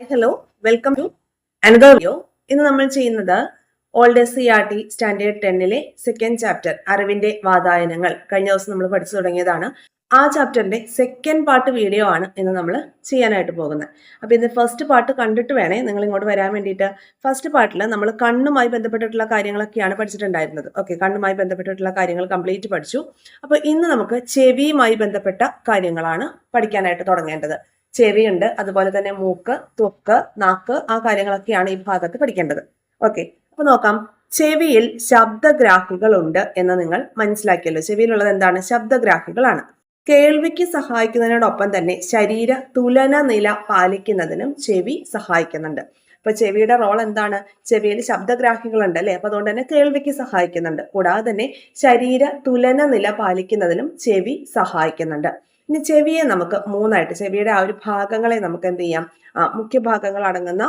Hello welcome to another video ഇന്ന് നമ്മൾ ചെയ്യുന്നത് old S C R T standard ടെന്നിലെ second chapter അറിവിന്റെ വാതായനങ്ങൾ. കഴിഞ്ഞ ദിവസം നമ്മൾ പഠിച്ചു തുടങ്ങിയതാണ്. ആ ചാപ്റ്ററിന്റെ സെക്കൻഡ് പാർട്ട് വീഡിയോ ആണ് ഇന്ന് നമ്മൾ ചെയ്യാനായിട്ട് പോകുന്നത്. അപ്പോൾ ഇന്ന് ഫസ്റ്റ് പാർട്ട് കണ്ടിട്ട് വേണേ നിങ്ങൾ ഇങ്ങോട്ട് വരാൻ വേണ്ടിയിട്ട്. ഫസ്റ്റ് പാർട്ടിൽ നമ്മൾ കണ്ണുമായി ബന്ധപ്പെട്ടിട്ടുള്ള കാര്യങ്ങളൊക്കെയാണ് പഠിച്ചിട്ടുണ്ടായിരുന്നത്. ഓക്കെ കണ്ണുമായി ബന്ധപ്പെട്ടിട്ടുള്ള കാര്യങ്ങൾ കംപ്ലീറ്റ് പഠിച്ചു. അപ്പോൾ ഇന്ന് നമുക്ക് ചെവിയുമായി ബന്ധപ്പെട്ട കാര്യങ്ങളാണ് പഠിക്കാനായിട്ട് തുടങ്ങേണ്ടത്. ചെവിയുണ്ട് അതുപോലെ തന്നെ മൂക്ക് തൊക്ക് നാക്ക് ആ കാര്യങ്ങളൊക്കെയാണ് ഈ ഭാഗത്ത് പഠിക്കേണ്ടത്. ഓക്കെ അപ്പൊ നോക്കാം. ചെവിയിൽ ശബ്ദഗ്രാഹികളുണ്ട് എന്ന് നിങ്ങൾ മനസ്സിലാക്കിയല്ലോ. ചെവിയിലുള്ളത് എന്താണ്? ശബ്ദഗ്രാഹികളാണ്. കേൾവിക്ക് സഹായിക്കുന്നതിനോടൊപ്പം തന്നെ ശരീര തുലന നില പാലിക്കുന്നതിനും ചെവി സഹായിക്കുന്നുണ്ട്. അപ്പൊ ചെവിയുടെ റോൾ എന്താണ്? ചെവിയിൽ ശബ്ദഗ്രാഹികളുണ്ട് അല്ലെ? അപ്പൊ അതുകൊണ്ട് തന്നെ കേൾവിക്ക് സഹായിക്കുന്നുണ്ട്. കൂടാതെ തന്നെ ശരീര തുലന നില പാലിക്കുന്നതിനും ചെവി സഹായിക്കുന്നുണ്ട്. ഇനി ചെവിയെ നമുക്ക് മൂന്നായിട്ട് ചെവിയുടെ ആ ഒരു ഭാഗങ്ങളെ നമുക്ക് എന്ത് ചെയ്യാം? മുഖ്യ ഭാഗങ്ങൾ അടങ്ങുന്ന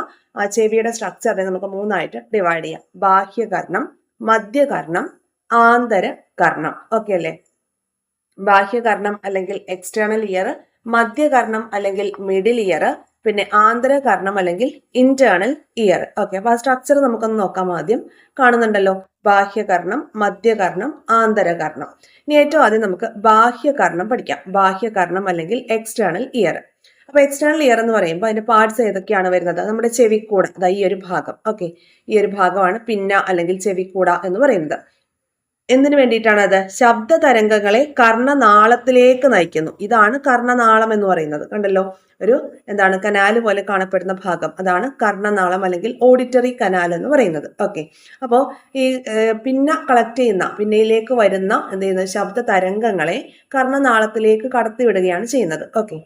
ചെവിയുടെ സ്ട്രക്ചറിനെ നമുക്ക് മൂന്നായിട്ട് ഡിവൈഡ് ചെയ്യാം. ബാഹ്യകർണം മധ്യകർണം ആന്തരകർണം. ഓക്കെ അല്ലേ? ബാഹ്യകർണം അല്ലെങ്കിൽ എക്സ്റ്റേണൽ ഇയർ മധ്യകർണം അല്ലെങ്കിൽ മിഡിൽ ഇയർ പിന്നെ ആന്തരകർണം അല്ലെങ്കിൽ ഇന്റേണൽ ഇയർ ഓക്കെ അപ്പൊ ആ സ്ട്രക്ചർ നമുക്കൊന്ന് നോക്കാം ആദ്യം. കാണുന്നുണ്ടല്ലോ ബാഹ്യകർണം മധ്യകർണം ആന്തരകർണം. ഇനി ഏറ്റവും ആദ്യം നമുക്ക് ബാഹ്യകർണം പഠിക്കാം. ബാഹ്യകർണം അല്ലെങ്കിൽ എക്സ്റ്റേണൽ ഇയർ അപ്പൊ എക്സ്റ്റേണൽ ഇയർ എന്ന് പറയുമ്പോൾ അതിന്റെ പാർട്സ് ഏതൊക്കെയാണ് വരുന്നത്? നമ്മുടെ ചെവിക്കൂട അതാ ഈ ഒരു ഭാഗം. ഓക്കെ ഈ ഒരു ഭാഗമാണ് പിന്ന അല്ലെങ്കിൽ ചെവിക്കൂട എന്ന് പറയുന്നത്. എന്തിനു വേണ്ടിയിട്ടാണ് അത് ശബ്ദ തരംഗങ്ങളെ കർണനാളത്തിലേക്ക് നയിക്കുന്നു. ഇതാണ് കർണനാളം എന്ന് പറയുന്നത്. കണ്ടല്ലോ? ഒരു എന്താണ് കനാല് പോലെ കാണപ്പെടുന്ന ഭാഗം. അതാണ് കർണനാളം അല്ലെങ്കിൽ ഓഡിറ്ററി കനാൽ എന്ന് പറയുന്നത്. ഓക്കെ. അപ്പോൾ ഈ പിന്ന കളക്ട് ചെയ്യുന്ന പിന്നയിലേക്ക് വരുന്ന എന്ത് ചെയ്യുന്നത്? ശബ്ദ തരംഗങ്ങളെ കർണനാളത്തിലേക്ക് കടത്തിവിടുകയാണ് ചെയ്യുന്നത്. ഓക്കെ.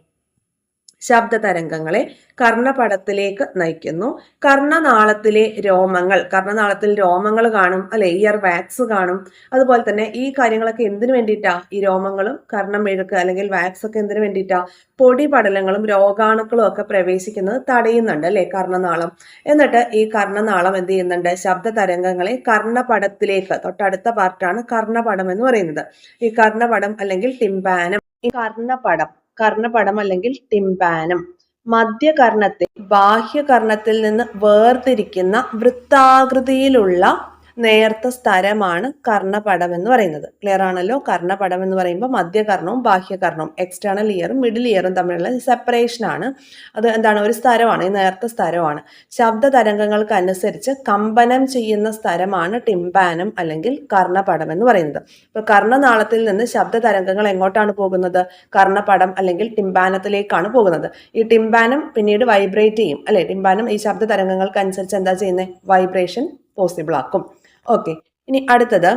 ശബ്ദ തരംഗങ്ങളെ കർണപടത്തിലേക്ക് നയിക്കുന്നു. കർണനാളത്തിലെ രോമങ്ങൾ കർണനാളത്തിൽ രോമങ്ങൾ കാണും അല്ലെ? ഇയർ വാക്സ് കാണും. അതുപോലെ തന്നെ ഈ കാര്യങ്ങളൊക്കെ എന്തിനു വേണ്ടിയിട്ടാ ഈ രോമങ്ങളും കർണം മെഴുക്ക് അല്ലെങ്കിൽ വാക്സ് ഒക്കെ എന്തിനു വേണ്ടിയിട്ടാ? പൊടി പടലങ്ങളും രോഗാണുക്കളും ഒക്കെ പ്രവേശിക്കുന്നത് തടയുന്നുണ്ട് അല്ലെ കർണനാളം. എന്നിട്ട് ഈ കർണനാളം എന്ത് ചെയ്യുന്നുണ്ട്? ശബ്ദ തരംഗങ്ങളെ കർണപടത്തിലേക്ക് തൊട്ടടുത്ത പാർട്ടാണ് കർണപടം എന്ന് പറയുന്നത്. ഈ കർണപടം അല്ലെങ്കിൽ ടിംബാനം. ഈ കർണപടം കർണപടം അല്ലെങ്കിൽ ടിംപാനം മധ്യകർണത്തിൽ ബാഹ്യകർണത്തിൽ നിന്ന് വേർതിരിക്കുന്ന വൃത്താകൃതിയിലുള്ള നേർത്ത സ്ഥലമാണ് കർണപടം എന്ന് പറയുന്നത്. ക്ലിയർ ആണല്ലോ? കർണപടം എന്ന് പറയുമ്പോൾ മധ്യകർണവും ബാഹ്യകർണവും എക്സ്റ്റേണൽ ഇയറും മിഡിൽ ഇയറും തമ്മിലുള്ള സെപ്പറേഷൻ ആണ്. അത് എന്താണ്? ഒരു സ്ഥലമാണ് ഈ നേർത്ത സ്ഥലമാണ് ശബ്ദ തരംഗങ്ങൾക്ക് അനുസരിച്ച് കമ്പനം ചെയ്യുന്ന സ്ഥലമാണ് ടിംബാനം അല്ലെങ്കിൽ കർണപടം എന്ന് പറയുന്നത്. ഇപ്പൊ കർണനാളത്തിൽ നിന്ന് ശബ്ദ തരംഗങ്ങൾ എങ്ങോട്ടാണ് പോകുന്നത്? കർണപടം അല്ലെങ്കിൽ ടിംബാനത്തിലേക്കാണ് പോകുന്നത്. ഈ ടിംബാനം പിന്നീട് വൈബ്രേറ്റ് ചെയ്യും. അല്ലെ? ടിംബാനം ഈ ശബ്ദ തരംഗങ്ങൾക്ക് അനുസരിച്ച് എന്താ ചെയ്യുന്നത് വൈബ്രേഷൻ പോസിബിൾ ആക്കും. ഓക്കെ ഇനി അടുത്തത്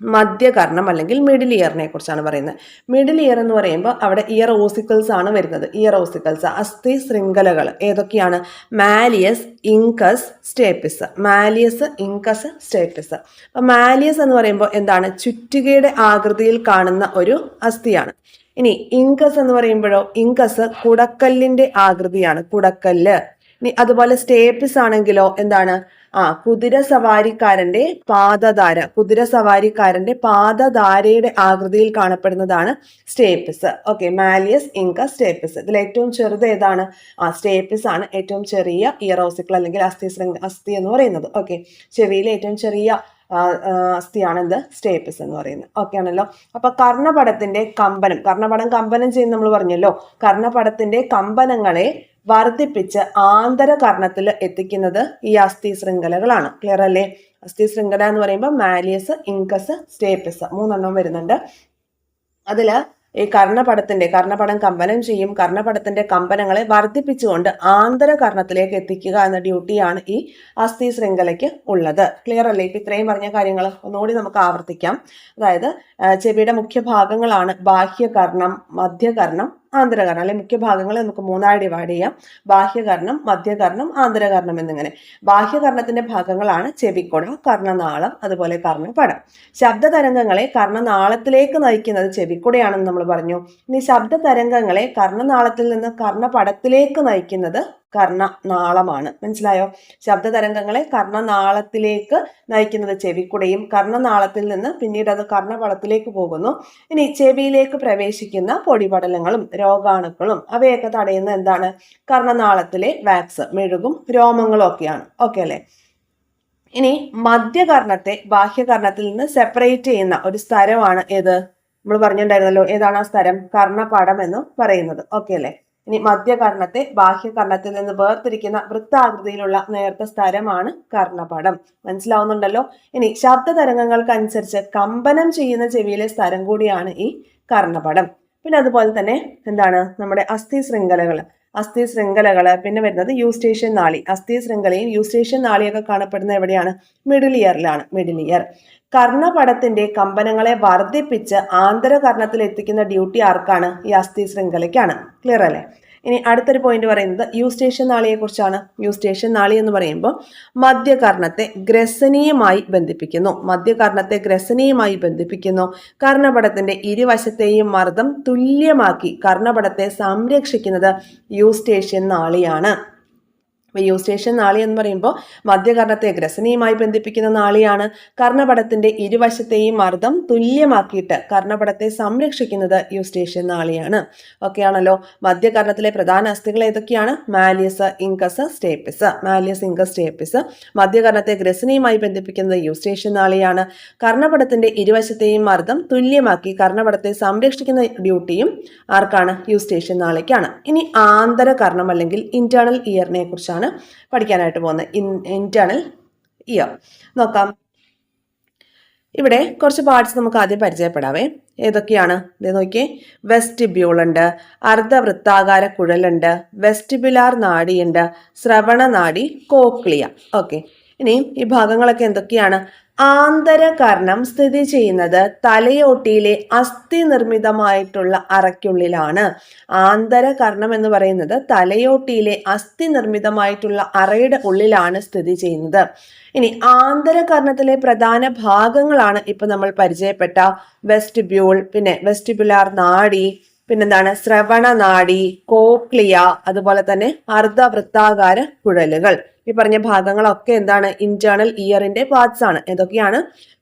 മധ്യകർണം അല്ലെങ്കിൽ മിഡിൽ ഇയറിനെ കുറിച്ചാണ് പറയുന്നത്. മിഡിൽ ഇയർ എന്ന് പറയുമ്പോൾ അവിടെ ഇയർ ഓസിക്കൽസ് ആണ് വരുന്നത്. ഇയർ ഓസിക്കൽസ് അസ്ഥി ശൃംഖലകൾ ഏതൊക്കെയാണ്? Malleus incus stapes malleus incus stapes അപ്പം മാലിയസ് എന്ന് പറയുമ്പോൾ എന്താണ്? ചുറ്റികയുടെ ആകൃതിയിൽ കാണുന്ന ഒരു അസ്ഥിയാണ്. ഇനി ഇൻകസ് എന്ന് പറയുമ്പോഴോ? ഇൻകസ് കുടക്കല്ലിന്റെ ആകൃതിയാണ് കുടക്കല്ല്. ഇനി അതുപോലെ സ്റ്റേപ്പിസ് ആണെങ്കിലോ എന്താണ്? ആ കുതിര സവാരിക്കാരന്റെ പാദധാര കുതിര സവാരിക്കാരന്റെ പാദധാരയുടെ ആകൃതിയിൽ കാണപ്പെടുന്നതാണ് stapes. Okay malleus incus stapes ഇതിൽ ഏറ്റവും ചെറുത് ഏതാണ്? ആ സ്റ്റേപ്പിസ് ആണ് ഏറ്റവും ചെറിയ ഇയറോസിക്കിൾ അല്ലെങ്കിൽ അസ്ഥി അസ്ഥി എന്ന് പറയുന്നത്. ഓക്കെ ചെവിയിലെ ഏറ്റവും ചെറിയ അസ്ഥിയാണ് എന്ത്? സ്റ്റേപ്പിസ് എന്ന് പറയുന്നത്. ഓക്കെ ആണല്ലോ. അപ്പൊ കർണപടത്തിന്റെ കമ്പനം കർണപടം കമ്പനം ചെയ്യുന്ന നമ്മൾ പറഞ്ഞല്ലോ. കർണപടത്തിന്റെ കമ്പനങ്ങളെ വർദ്ധിപ്പിച്ച് ആന്തരകർണത്തിൽ എത്തിക്കുന്നത് ഈ അസ്ഥി ശൃംഖലകളാണ്. ക്ലിയർ അല്ലേ? അസ്ഥി ശൃംഖല എന്ന് പറയുമ്പോൾ മാലിയസ് ഇൻകസ് സ്റ്റേപ്പസ് മൂന്നെണ്ണം വരുന്നുണ്ട്. അതിൽ ഈ കർണപടത്തിന്റെ കർണപടം കമ്പനം ചെയ്യും. കർണപടത്തിന്റെ കമ്പനങ്ങളെ വർദ്ധിപ്പിച്ചുകൊണ്ട് ആന്തരകർണത്തിലേക്ക് എത്തിക്കുക എന്ന ഡ്യൂട്ടിയാണ് ഈ അസ്ഥി ശൃംഖലയ്ക്ക് ഉള്ളത്. ക്ലിയർ അല്ലേ? ഇപ്പൊ ഇത്രയും പറഞ്ഞ കാര്യങ്ങൾ ഒന്നുകൂടി നമുക്ക് ആവർത്തിക്കാം. അതായത് ചെവിയുടെ മുഖ്യ ഭാഗങ്ങളാണ് ബാഹ്യകർണം മധ്യകർണം ആന്തരകർണം അല്ലെങ്കിൽ മുഖ്യ ഭാഗങ്ങളെ നമുക്ക് മൂന്നായി ഡിവൈഡ് ചെയ്യാം. ബാഹ്യകർണം മധ്യകർണം ആന്തരകർണം എന്നിങ്ങനെ. ബാഹ്യകർണത്തിന്റെ ഭാഗങ്ങളാണ് ചെവിക്കൊട കർണനാളം അതുപോലെ കർണപടം. ശബ്ദ തരംഗങ്ങളെ കർണനാളത്തിലേക്ക് നയിക്കുന്നത് ചെവിക്കുടയാണെന്ന് നമ്മൾ പറഞ്ഞു. ഇനി ശബ്ദ തരംഗങ്ങളെ കർണനാളത്തിൽ നിന്ന് കർണപടത്തിലേക്ക് നയിക്കുന്നത് കർണനാളമാണ്. മനസ്സിലായോ? ശബ്ദ തരംഗങ്ങളെ കർണനാളത്തിലേക്ക് നയിക്കുന്നത് ചെവിക്കുടയും കർണനാളത്തിൽ നിന്ന് പിന്നീട് അത് കർണപടത്തിലേക്ക് പോകുന്നു. ഇനി ചെവിയിലേക്ക് പ്രവേശിക്കുന്ന പൊടിപടലങ്ങളും രോഗാണുക്കളും അവയൊക്കെ തടയുന്ന എന്താണ്? കർണനാളത്തിലെ വാക്സ് മെഴുകും രോമങ്ങളും ഒക്കെയാണ് ഓക്കെ അല്ലേ? ഇനി മധ്യകർണത്തെ ബാഹ്യകർണത്തിൽ നിന്ന് സെപ്പറേറ്റ് ചെയ്യുന്ന ഒരു സ്ഥലമാണ് ഏത്? നമ്മൾ പറഞ്ഞിട്ടുണ്ടായിരുന്നല്ലോ ഏതാണ് ആ സ്ഥലം? കർണപടം എന്ന് പറയുന്നത്. ഓക്കെ അല്ലേ? ഇനി മധ്യകർണത്തെ ബാഹ്യകർണത്തിൽ നിന്ന് വേർതിരിക്കുന്ന വൃത്താകൃതിയിലുള്ള നേർത്ത സ്ഥലമാണ് കർണപടം. മനസ്സിലാവുന്നുണ്ടല്ലോ? ഇനി ശബ്ദ തരംഗങ്ങൾക്കനുസരിച്ച് കമ്പനം ചെയ്യുന്ന ചെവിയിലെ സ്ഥലം കൂടിയാണ് ഈ കർണപടം. പിന്നെ അതുപോലെ തന്നെ എന്താണ്? നമ്മുടെ അസ്ഥി ശൃംഖലകൾ അസ്ഥി ശൃംഖലകൾ പിന്നെ വരുന്നത് യൂസ്റ്റേഷ്യൻ നാളി. അസ്ഥി ശൃംഖലയും യൂസ്റ്റേഷ്യൻ നാളിയൊക്കെ കാണപ്പെടുന്നത് എവിടെയാണ്? മിഡിൽ ഇയറിലാണ്. Middle ear. കർണപടത്തിന്റെ കമ്പനങ്ങളെ വർദ്ധിപ്പിച്ച് ആന്തരകർണത്തിൽ എത്തിക്കുന്ന ഡ്യൂട്ടി ആർക്കാണ്? ഈ അസ്ഥി ശൃംഖലയ്ക്കാണ്. ക്ലിയർ അല്ലേ? ഇനി അടുത്തൊരു പോയിന്റ് പറയുന്നത് യൂസ്റ്റേഷൻ നാളിയെക്കുറിച്ചാണ്. കുറിച്ചാണ് യൂസ്റ്റേഷൻ നാളി എന്ന് പറയുമ്പോൾ മധ്യകർണത്തെ ഗ്രസനീയമായി ബന്ധിപ്പിക്കുന്നു. മധ്യകർണത്തെ ഗ്രസനീയമായി ബന്ധിപ്പിക്കുന്നു. കർണപടത്തിന്റെ ഇരുവശത്തെയും മർദ്ദം തുല്യമാക്കി കർണപടത്തെ സംരക്ഷിക്കുന്നത് യൂസ്റ്റേഷൻ നാളിയാണ്. അപ്പോൾ യൂസ്റ്റേഷ്യൻ നാളി എന്ന് പറയുമ്പോൾ മധ്യകർണത്തെ ഗ്രസനിയുമായി ബന്ധിപ്പിക്കുന്ന നാളിയാണ്. കർണപടത്തിന്റെ ഇരുവശത്തെയും മർദ്ദം തുല്യമാക്കിയിട്ട് കർണപടത്തെ സംരക്ഷിക്കുന്നത് യൂസ്റ്റേഷ്യൻ നാളിയാണ്. ഓക്കെ ആണല്ലോ മധ്യകർണത്തിലെ പ്രധാന അസ്ഥികൾ ഏതൊക്കെയാണ്? Malleus incus stapes. Malleus incus stapes മധ്യകർണത്തെ ഗ്രസനിയുമായി ബന്ധിപ്പിക്കുന്നത് യൂസ്റ്റേഷ്യൻ നാളിയാണ്. കർണപടത്തിന്റെ ഇരുവശത്തെയും മർദ്ദം തുല്യമാക്കി കർണപടത്തെ സംരക്ഷിക്കുന്ന ഡ്യൂട്ടിയും ആർക്കാണ്? യൂസ്റ്റേഷ്യൻ നാളിക്കാണ്. ഇനി ആന്തരകർണം അല്ലെങ്കിൽ ഇന്റേണൽ ഇയറിനെ കുറിച്ചാണ് പഠിക്കാനായിട്ട് പോകുന്നത്. ഇന്റേണൽ ഇയർ നോക്കാം. ഇവിടെ കുറച്ച് പാർട്സ് നമുക്ക് ആദ്യം പരിചയപ്പെടാവേ. ഏതൊക്കെയാണ്? ഇത് നോക്കിയേ. വെസ്റ്റിബ്യൂൾ ഉണ്ട് അർദ്ധവൃത്താകാര കുഴലുണ്ട് വെസ്റ്റിബുലാർ നാഡിയുണ്ട് ശ്രവണ നാഡി കോക്ലിയ ഓക്കെ ഇനി ഈ ഭാഗങ്ങളൊക്കെ എന്തൊക്കെയാണ്? ആന്തരകർണം സ്ഥിതി ചെയ്യുന്നത് തലയോട്ടിയിലെ അസ്ഥി നിർമ്മിതമായിട്ടുള്ള അറയ്ക്കുള്ളിലാണ് ആന്തരകർണം എന്ന് പറയുന്നത് തലയോട്ടിയിലെ അസ്ഥി നിർമ്മിതമായിട്ടുള്ള അറയുടെ ഉള്ളിലാണ് സ്ഥിതി ചെയ്യുന്നത്. ഇനി ആന്തരകർണത്തിലെ പ്രധാന ഭാഗങ്ങളാണ് ഇപ്പൊ നമ്മൾ പരിചയപ്പെട്ട വെസ്റ്റിബ്യൂൾ പിന്നെ വെസ്റ്റിബുലാർ നാഡി പിന്നെന്താണ് ശ്രവണ നാഡി കോക്ലിയ അതുപോലെ തന്നെ അർദ്ധവൃത്താകാര കുഴലുകൾ. ഈ പറഞ്ഞ ഭാഗങ്ങളൊക്കെ എന്താണ് ഇന്റേണൽ ഇയറിന്റെ പാർട്സ് ആണ്. ഏതൊക്കെയാണ്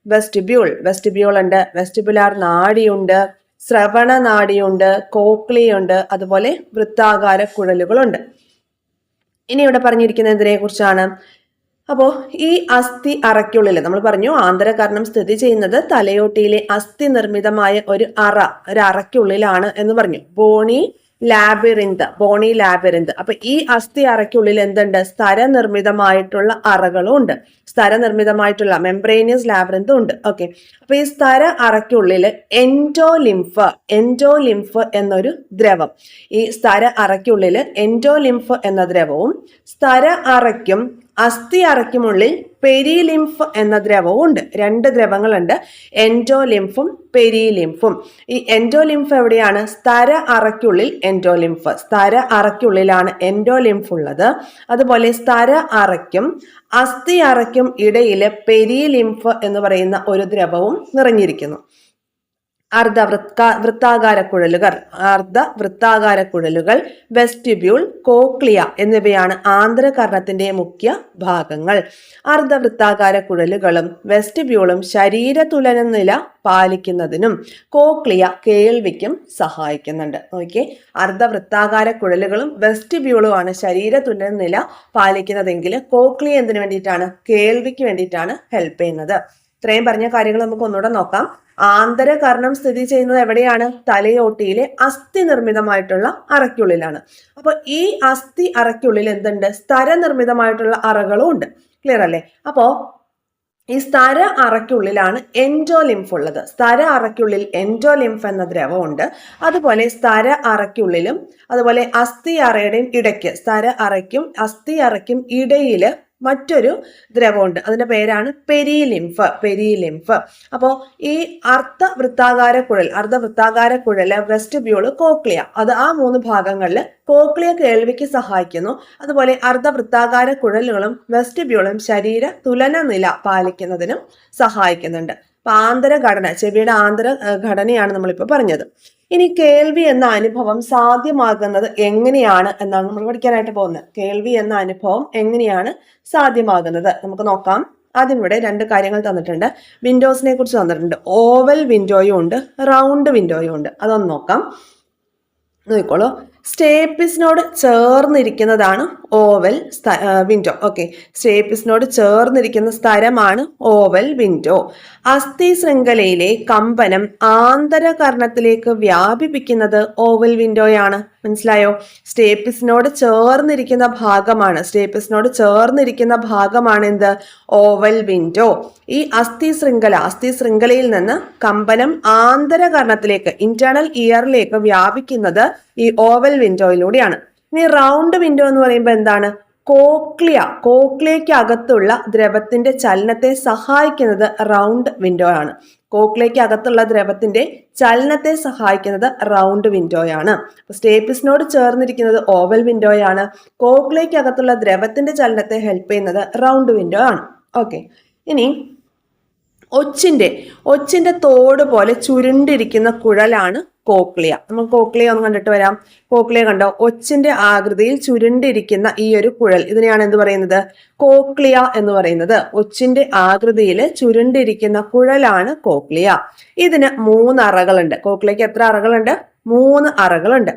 വെസ്റ്റിബ്യൂൾ വെസ്റ്റിബ്യൂൾ ഉണ്ട് വെസ്റ്റിബുലാർ നാടിയുണ്ട് ശ്രവണ നാഡിയുണ്ട് കോക്ലിയുണ്ട് അതുപോലെ വൃത്താകാര കുഴലുകളുണ്ട്. ഇനി ഇവിടെ പറഞ്ഞിരിക്കുന്ന എന്തിനെ കുറിച്ചാണ്? അപ്പോൾ ഈ അസ്ഥി അറയ്ക്കുള്ളിൽ നമ്മൾ പറഞ്ഞു ആന്തരകർണം സ്ഥിതി ചെയ്യുന്നത് തലയോട്ടിയിലെ അസ്ഥി നിർമ്മിതമായ ഒരു അറ ഒരു അറയ്ക്കുള്ളിലാണ് എന്ന് പറഞ്ഞു. ബോണി ലാബിറിന്ത് ബോണി ലാബിറിന്ത്. അപ്പൊ ഈ അസ്ഥി അറയ്ക്കുള്ളിൽ എന്തുണ്ട്? സ്ഥരനിർമ്മിതമായിട്ടുള്ള അറകളും ഉണ്ട്. സ്ഥരനിർമ്മിതമായിട്ടുള്ള മെംബ്രേനിയസ് ലാബിറിന്തും ഉണ്ട്. ഓക്കെ അപ്പൊ ഈ സ്ഥര അറയ്ക്കുള്ളിൽ എൻഡോലിംഫ് എൻഡോലിംഫ് എന്നൊരു ദ്രവം. ഈ സ്ഥര അറയ്ക്കുള്ളിൽ എൻഡോലിംഫ് എന്ന ദ്രവവും സ്ഥര അറയ്ക്കും അസ്ഥി അറയ്ക്കുമുള്ളിൽ പെരിലിംഫ് എന്ന ദ്രവവും ഉണ്ട് രണ്ട് ദ്രവങ്ങളുണ്ട്. എൻഡോലിംഫും പെരിലിംഫും. ഈ എൻഡോലിംഫ് എവിടെയാണ്? സ്ഥര അറയ്ക്കുള്ളിൽ എൻഡോലിംഫ്. സ്ഥര അറയ്ക്കുള്ളിലാണ് എൻഡോലിംഫ് ഉള്ളത്. അതുപോലെ സ്ഥര അറയ്ക്കും അസ്ഥി അറയ്ക്കും ഇടയിൽ പെരിലിംഫ് എന്ന് പറയുന്ന ഒരു ദ്രവവും നിറഞ്ഞിരിക്കുന്നു. അർദ്ധ വൃത്ത വൃത്താകാര കുഴലുകൾ അർദ്ധ വൃത്താകാര കുഴലുകൾ വെസ്റ്റിബ്യൂൾ കോക്ലിയ എന്നിവയാണ് ആന്തരകർണത്തിന്റെ മുഖ്യ ഭാഗങ്ങൾ. അർദ്ധ വൃത്താകാര കുഴലുകളും വെസ്റ്റിബ്യൂളും ശരീരതുലന നില പാലിക്കുന്നതിനും കോക്ലിയ കേൾവിക്കും സഹായിക്കുന്നുണ്ട്. ഓക്കെ അർദ്ധ വൃത്താകാര കുഴലുകളും വെസ്റ്റിബ്യൂളുമാണ് ശരീരതുലന നില പാലിക്കുന്നതെങ്കിൽ കോക്ലിയ എന്തിനു വേണ്ടിയിട്ടാണ്? കേൾവിക്ക് വേണ്ടിയിട്ടാണ് ഹെൽപ്പ് ചെയ്യുന്നത്. ഇത്രയും പറഞ്ഞ കാര്യങ്ങൾ നമുക്ക് ഒന്നുകൂടെ നോക്കാം. ആന്തരകർണം സ്ഥിതി ചെയ്യുന്നത് എവിടെയാണ്? തലയോട്ടിയിലെ അസ്ഥി നിർമ്മിതമായിട്ടുള്ള അറയ്ക്കുള്ളിലാണ്. അപ്പൊ ഈ അസ്ഥി അറയ്ക്കുള്ളിൽ എന്തുണ്ട്? സ്ഥര നിർമ്മിതമായിട്ടുള്ള അറകളും ഉണ്ട്. ക്ലിയർ അല്ലേ? അപ്പോ ഈ സ്ഥര അറയ്ക്കുള്ളിലാണ് എൻഡോലിംഫ് ഉള്ളത്. സ്ഥര അറയ്ക്കുള്ളിൽ എൻഡോലിംഫ് എന്ന ദ്രവമുണ്ട് അതുപോലെ സ്ഥര അറയ്ക്കുള്ളിലും അതുപോലെ അസ്ഥി അറയുടെയും ഇടയ്ക്ക് സ്ഥര അറയ്ക്കും അസ്ഥി അറയ്ക്കും ഇടയിൽ മറ്റൊരു ദ്രവമുണ്ട്. അതിന്റെ പേരാണ് പെരിലിംഫ് പെരിലിംഫ്. അപ്പോൾ ഈ അർദ്ധ വൃത്താകാര കുഴൽ അർദ്ധ വൃത്താകാര വെസ്റ്റ് ബ്യൂൾ കോക്ലിയ. അത് ആ മൂന്ന് ഭാഗങ്ങളിൽ കോക്ലിയ കേൾവിക്ക് സഹായിക്കുന്നു. അതുപോലെ അർദ്ധ വൃത്താകാര കുഴലുകളും വെസ്റ്റിബ്യൂളും ശരീര തുലന നില പാലിക്കുന്നതിനും സഹായിക്കുന്നുണ്ട്. ആന്തരഘടന ചെവിയുടെ ആന്തര ഘടനയാണ് നമ്മളിപ്പോൾ പറഞ്ഞത്. ഇനി കേൾവി എന്ന അനുഭവം സാധ്യമാകുന്നത് എങ്ങനെയാണ് എന്നാണ് നമ്മൾ പഠിക്കാനായിട്ട് പോകുന്നത്. കേൾവി എന്ന അനുഭവം എങ്ങനെയാണ് സാധ്യമാകുന്നത്? നമുക്ക് നോക്കാം. ആദ്യം ഇവിടെ രണ്ട് കാര്യങ്ങൾ തന്നിട്ടുണ്ട്. വിൻഡോസിനെ കുറിച്ച് തന്നിട്ടുണ്ട്. ഓവൽ വിൻഡോയും ഉണ്ട് റൗണ്ട് വിൻഡോയും ഉണ്ട്. അതൊന്ന് നോക്കാം. നോക്കിക്കോളൂ. സ്റ്റേപ്പിസിനോട് ചേർന്നിരിക്കുന്നതാണ് ഓവൽ വിൻഡോ ഓക്കെ സ്റ്റേപ്പിസിനോട് ചേർന്നിരിക്കുന്ന സ്ഥലമാണ് ഓവൽ വിൻഡോ അസ്ഥി ശൃംഖലയിലെ കമ്പനം ആന്തരകർണത്തിലേക്ക് വ്യാപിപ്പിക്കുന്നത് ഓവൽ വിൻഡോയാണ് മനസ്സിലായോ? സ്റ്റേപ്പിസിനോട് ചേർന്നിരിക്കുന്ന ഭാഗമാണ്. സ്റ്റേപ്പിസിനോട് ചേർന്നിരിക്കുന്ന ഭാഗമാണ് എന്ത്? Oval window. ഈ അസ്ഥി ശൃംഖല അസ്ഥി ശൃംഖലയിൽ നിന്ന് കമ്പനം ആന്തരകർണത്തിലേക്ക് ഇന്റേണൽ ഇയറിലേക്ക് വ്യാപിക്കുന്നത് ഈ ഓവൽ വിൻഡോയിലൂടെയാണ്. ഇനി റൗണ്ട് വിൻഡോ എന്ന് പറയുമ്പോൾ എന്താണ്? കോക്ലിയ കോക്ലിയയ്ക്ക് അകത്തുള്ള ദ്രവത്തിന്റെ ചലനത്തെ സഹായിക്കുന്നത് റൗണ്ട് വിൻഡോ ആണ്. കോക്ലിയയ്ക്ക് അകത്തുള്ള ദ്രവത്തിന്റെ ചലനത്തെ സഹായിക്കുന്നത് റൗണ്ട് വിൻഡോയാണ് സ്റ്റേപ്പിസിനോട് ചേർന്നിരിക്കുന്നത് ഓവൽ വിൻഡോയാണ് കോക്ലിയയ്ക്ക് അകത്തുള്ള ദ്രവത്തിന്റെ ചലനത്തെ ഹെൽപ്പ് ചെയ്യുന്നത് റൗണ്ട് വിൻഡോ ആണ്. ഓക്കെ ഇനി ഒച്ചിന്റെ ഒച്ചിന്റെ തോട് പോലെ ചുരുണ്ടിരിക്കുന്ന കുഴലാണ് കോക്ലിയ. നമുക്ക് കോക്ലിയ ഒന്ന് കണ്ടിട്ട് വരാം. കോക്ലിയ കണ്ടോ? ഒച്ചിന്റെ ആകൃതിയിൽ ചുരുണ്ടിരിക്കുന്ന ഈ ഒരു കുഴൽ ഇതിനെയാണ് എന്ത് പറയുന്നത്? കോക്ലിയ എന്ന് പറയുന്നത്. ഒച്ചിന്റെ ആകൃതിയിൽ ചുരുണ്ടിരിക്കുന്ന കുഴലാണ് കോക്ലിയ. ഇതിന് മൂന്ന് അറകളുണ്ട്. കോക്ലിയക്ക് എത്ര അറകളുണ്ട്? മൂന്ന് അറകളുണ്ട്.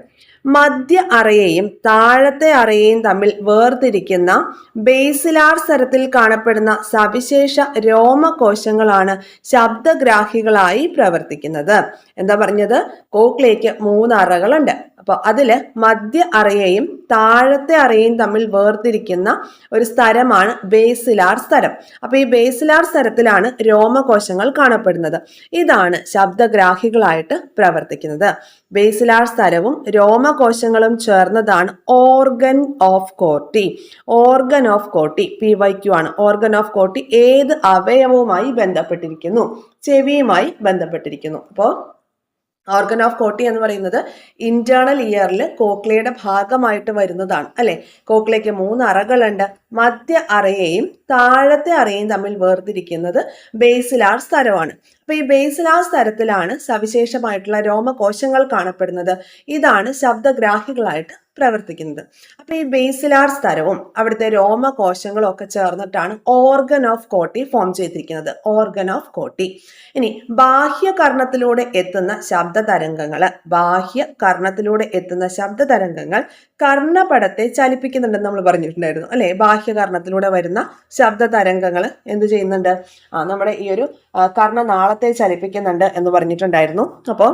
മധ്യ അറയെയും താഴത്തെ അറയെയും തമ്മിൽ വേർതിരിക്കുന്ന ബേസിലാർ സ്ഥലത്തിൽ കാണപ്പെടുന്ന സവിശേഷ രോമകോശങ്ങളാണ് ശബ്ദഗ്രാഹികളായി പ്രവർത്തിക്കുന്നത്. എന്താ പറഞ്ഞത്? കോക്ലിയയ്ക്ക് മൂന്ന് അറകളുണ്ട്. അപ്പൊ അതിൽ മധ്യ അറയെയും താഴത്തെ അറയെയും തമ്മിൽ വേർതിരിക്കുന്ന ഒരു സ്ഥലമാണ് ബേസിലാർ സ്ഥലം. അപ്പോൾ ഈ ബേസിലാർ സ്ഥലത്തിലാണ് രോമകോശങ്ങൾ കാണപ്പെടുന്നത്. ഇതാണ് ശബ്ദഗ്രാഹികളായിട്ട് പ്രവർത്തിക്കുന്നത്. ബേസിലാർ സ്ഥലവും രോമകോശങ്ങളും ചേർന്നതാണ് organ of Corti organ of Corti P Y Q ആണ്. ഓർഗൻ ഓഫ് കോർട്ടി ഏത് അവയവവുമായി ബന്ധപ്പെട്ടിരിക്കുന്നു? ചെവിയുമായി ബന്ധപ്പെട്ടിരിക്കുന്നു. അപ്പോൾ ഓർഗൻ ഓഫ് കോട്ടി എന്ന് പറയുന്നത് ഇന്റേണൽ ഇയറിൽ കോക്ലിയയുടെ ഭാഗമായിട്ട് വരുന്നതാണ് അല്ലെ? കോക്ലിയയ്ക്ക് മൂന്ന് അറകളുണ്ട്. മധ്യ അറയെയും താഴത്തെ അറയെയും തമ്മിൽ വേർതിരിക്കുന്നത് ബേസിലാർ സ്ഥലമാണ്. അപ്പൊ ഈ ബേസിലാർ സ്ഥലത്തിലാണ് സവിശേഷമായിട്ടുള്ള രോമകോശങ്ങൾ കാണപ്പെടുന്നത്. ഇതാണ് ശബ്ദഗ്രാഹികളായിട്ട് പ്രവർത്തിക്കുന്നത്. അപ്പൊ ഈ ബേസിലാർ സ്ഥലവും അവിടുത്തെ രോമകോശങ്ങളും ഒക്കെ ചേർന്നിട്ടാണ് ഓർഗൻ ഓഫ് കോട്ടി ഫോം ചെയ്തിരിക്കുന്നത്. ഓർഗൻ ഓഫ് കോട്ടി ഇനി ബാഹ്യകർണത്തിലൂടെ എത്തുന്ന ശബ്ദ തരംഗങ്ങൾ ബാഹ്യ കർണത്തിലൂടെ എത്തുന്ന ശബ്ദ തരംഗങ്ങൾ കർണപടത്തെ ചലിപ്പിക്കുന്നുണ്ടെന്ന് നമ്മൾ പറഞ്ഞിട്ടുണ്ടായിരുന്നു. അല്ലെ? ബാഹ്യകർണത്തിലൂടെ വരുന്ന ശബ്ദ തരംഗങ്ങൾ എന്ത് ചെയ്യുന്നുണ്ട്? ആ നമ്മുടെ ഈ ഒരു കർണനാളത്തെ ചലിപ്പിക്കുന്നുണ്ട് എന്ന് പറഞ്ഞിട്ടുണ്ടായിരുന്നു. അപ്പോൾ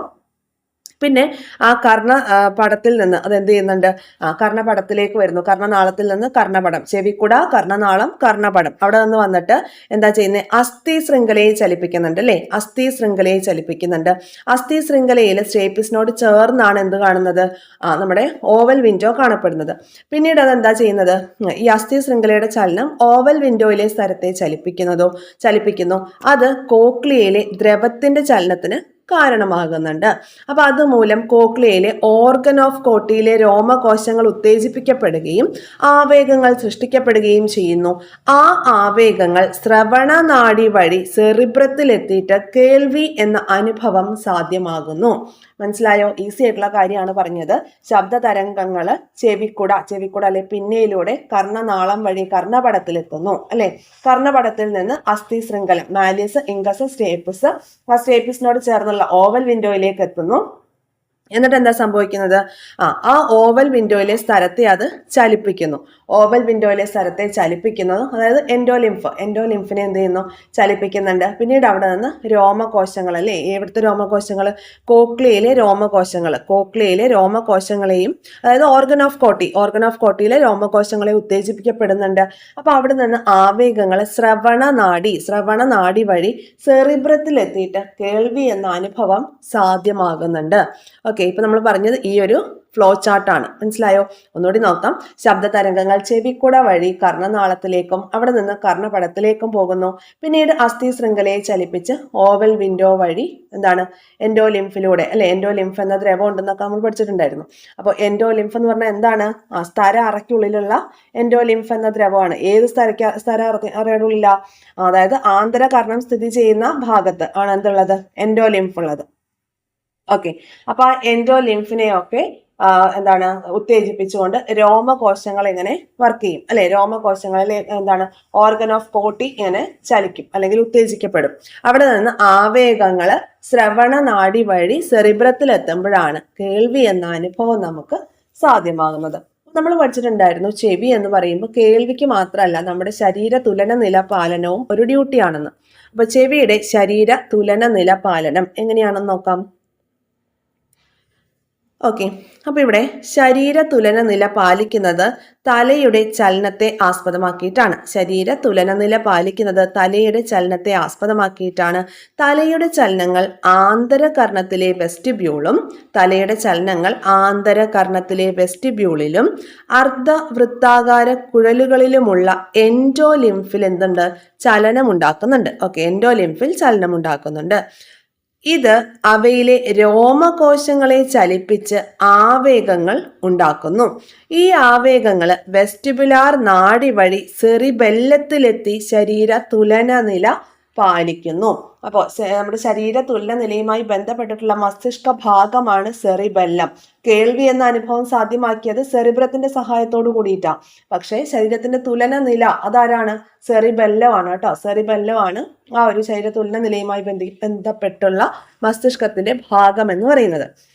പിന്നെ ആ കർണ പടത്തിൽ നിന്ന് അത് എന്ത് ചെയ്യുന്നുണ്ട്? ആ കർണപടത്തിലേക്ക് വരുന്നു. കർണനാളത്തിൽ നിന്ന് കർണപടം. ചെവിക്കുട കർണനാളം കർണപടം. അവിടെ നിന്ന് വന്നിട്ട് എന്താ ചെയ്യുന്നത് അസ്ഥി ശൃംഖലയെ ചലിപ്പിക്കുന്നുണ്ട് അല്ലേ? അസ്ഥി ശൃംഖലയെ ചലിപ്പിക്കുന്നുണ്ട്. അസ്ഥി ശൃംഖലയിൽ സ്റ്റേപ്പിസിനോട് ചേർന്നാണ് എന്ത് കാണുന്നത്? ആ നമ്മുടെ ഓവൽ വിൻഡോ കാണപ്പെടുന്നത്. പിന്നീട് അത് എന്താ ചെയ്യുന്നത്? ഈ അസ്ഥി ശൃംഖലയുടെ ചലനം ഓവൽ വിൻഡോയിലെ സ്ഥലത്തെ ചലിപ്പിക്കുന്നതോ ചലിപ്പിക്കുന്നു. അത് കോക്ലിയയിലെ ദ്രവത്തിന്റെ ചലനത്തിന് കാരണമാകുന്നുണ്ട്. അപ്പോൾ അതുമൂലം കോക്ലിയയിലെ ഓർഗൻ ഓഫ് കോട്ടിയിലെ രോമകോശങ്ങൾ ഉത്തേജിപ്പിക്കപ്പെടുകയും ആവേഗങ്ങൾ സൃഷ്ടിക്കപ്പെടുകയും ചെയ്യുന്നു. ആ ആവേഗങ്ങൾ ശ്രവണ നാഡി വഴി സെറിബ്രത്തിലെത്തിയിട്ട് കേൾവി എന്ന അനുഭവം സാധ്യമാകുന്നു. മനസ്സിലായോ? ഈസി ആയിട്ടുള്ള കാര്യമാണ് പറഞ്ഞത്. ശബ്ദ തരംഗങ്ങൾ ചെവിക്കുട ചെവിക്കുട അല്ലെ പിന്നയിലൂടെ കർണനാളം വഴി കർണപടത്തിലെത്തുന്നു അല്ലെ? കർണപടത്തിൽ നിന്ന് അസ്ഥി ശൃംഖലം മാലിയസ് ഇംഗസ് സ്റ്റേപ്പിസ് ആ സ്റ്റേപ്പിസിനോട് ചേർന്നുള്ള ഓവൽ വിൻഡോയിലേക്ക് എത്തുന്നു. എന്നിട്ട് എന്താ സംഭവിക്കുന്നത്? ആ ആ ഓവൽ വിൻഡോയിലെ സ്ഥലത്തെ അത് ചലിപ്പിക്കുന്നു. ഓവൽ വിൻഡോയിലെ സ്ഥലത്തെ ചലിപ്പിക്കുന്നതും അതായത് എൻഡോലിംഫ് എൻഡോലിംഫിനെ എന്ത് ചെയ്യുന്നു? ചലിപ്പിക്കുന്നുണ്ട്. പിന്നീട് അവിടെ നിന്ന് രോമകോശങ്ങൾ അല്ലേ ഇവിടുത്തെ രോമകോശങ്ങൾ കോക്ലിയയിലെ രോമകോശങ്ങൾ കോക്ലിയയിലെ രോമകോശങ്ങളെയും അതായത് organ of Corti organ of കോട്ടിയിലെ രോമകോശങ്ങളെ ഉത്തേജിപ്പിക്കപ്പെടുന്നുണ്ട്. അപ്പോൾ അവിടെ നിന്ന് ആവേഗങ്ങൾ ശ്രവണ നാഡി ശ്രവണ നാഡി വഴി സെറിബ്രത്തിലെത്തിയിട്ട് കേൾവി എന്ന അനുഭവം സാധ്യമാകുന്നുണ്ട്. ഓക്കെ ഇപ്പം നമ്മൾ പറഞ്ഞത് ഈ ഒരു ഫ്ലോ ചാർട്ടാണ് മനസ്സിലായോ? ഒന്നുകൂടി നോക്കാം. ശബ്ദ തരംഗങ്ങൾ ചെവിക്കുട വഴി കർണനാളത്തിലേക്കും അവിടെ നിന്ന് കർണപടത്തിലേക്കും പോകുന്നു. പിന്നീട് അസ്ഥി ശൃംഖലയെ ചലിപ്പിച്ച് ഓവൽ വിൻഡോ വഴി എന്താണ്? എൻഡോ ലിംഫിലൂടെ അല്ലെ? എൻഡോ ലിംഫ് എന്ന ദ്രവം ഉണ്ടെന്നൊക്കെ നമ്മൾ പഠിച്ചിട്ടുണ്ടായിരുന്നു. അപ്പോൾ എൻഡോ ലിംഫ് എന്ന് പറഞ്ഞാൽ എന്താണ്? ആ സ്ഥര അറയ്ക്കുള്ളിലുള്ള എൻഡോ ലിംഫ് എന്ന ദ്രവമാണ്. ഏത് സ്ഥലക്ക് സ്ഥര അറിയുള്ളില്ല അതായത് ആന്തരകർണം സ്ഥിതി ചെയ്യുന്ന ഭാഗത്ത് ആണ് എന്തുള്ളത്? എൻഡോ ലിംഫ് ഉള്ളത്. ഓക്കെ. അപ്പൊ ആ എൻഡോ ലിംഫിനെയൊക്കെ എന്താണ് ഉത്തേജിപ്പിച്ചുകൊണ്ട് രോമകോശങ്ങൾ ഇങ്ങനെ വർക്ക് ചെയ്യും. അല്ലെ? രോമകോശങ്ങളിൽ എന്താണ് ഓർഗൻ ഓഫ് കോട്ടി ഇങ്ങനെ ചലിക്കും അല്ലെങ്കിൽ ഉത്തേജിക്കപ്പെടും. അവിടെ നിന്ന് ആവേഗങ്ങൾ ശ്രവണ നാടി വഴി സെറിബ്രത്തിൽ എത്തുമ്പോഴാണ് കേൾവി എന്ന അനുഭവം നമുക്ക് സാധ്യമാകുന്നത്. നമ്മൾ പഠിച്ചിട്ടുണ്ടായിരുന്നു ചെവി എന്ന് പറയുമ്പോൾ കേൾവിക്ക് മാത്രമല്ല നമ്മുടെ ശരീര തുലന നില പാലനവും ഒരു ഡ്യൂട്ടിയാണെന്ന് അപ്പൊ ചെവിയുടെ ശരീര തുലന നില പാലനം എങ്ങനെയാണെന്ന് നോക്കാം. ഓക്കെ. അപ്പോൾ ഇവിടെ ശരീര തുലന നില പാലിക്കുന്നത് തലയുടെ ചലനത്തെ ആസ്പദമാക്കിയിട്ടാണ്. ശരീര തുലന നില പാലിക്കുന്നത് തലയുടെ ചലനത്തെ ആസ്പദമാക്കിയിട്ടാണ്. തലയുടെ ചലനങ്ങൾ ആന്തരകർണത്തിലെ വെസ്റ്റിബ്യൂളും തലയുടെ ചലനങ്ങൾ ആന്തരകർണത്തിലെ വെസ്റ്റിബ്യൂളിലും അർദ്ധവൃത്താകാര കുഴലുകളിലുമുള്ള എൻഡോലിംഫിൽ എന്തുണ്ട്? ചലനമുണ്ടാക്കുന്നുണ്ട്. ഓക്കെ എൻഡോലിംഫിൽ ചലനം ഉണ്ടാക്കുന്നുണ്ട് ഇത് അവയിലെ രോമകോശങ്ങളെ ചലിപ്പിച്ച് ആവേഗങ്ങൾ ഉണ്ടാക്കുന്നു. ഈ ആവേഗങ്ങൾ വെസ്റ്റിബുലാർ നാഡി വഴി സെറിബെല്ലത്തിലെത്തി ശരീര തുലന നില പാലിക്കുന്നു. അപ്പോൾ നമ്മുടെ ശരീര തുല്യ നിലയുമായി ബന്ധപ്പെട്ടിട്ടുള്ള മസ്തിഷ്ക ഭാഗമാണ് സെറിബെല്ലം. കേൾവി എന്ന അനുഭവം സാധ്യമാക്കിയത് സെറിബ്രത്തിന്റെ സഹായത്തോടു കൂടിയിട്ടാണ് പക്ഷേ ശരീരത്തിന്റെ തുലന നില അതാരാണ്? സെറിബെല്ലമാണ് കേട്ടോ. സെറിബെല്ലമാണ് ആ ഒരു ശരീര തുലന നിലയുമായി ബന്ധി ബന്ധപ്പെട്ടുള്ള മസ്തിഷ്കത്തിന്റെ ഭാഗം എന്ന് പറയുന്നത്.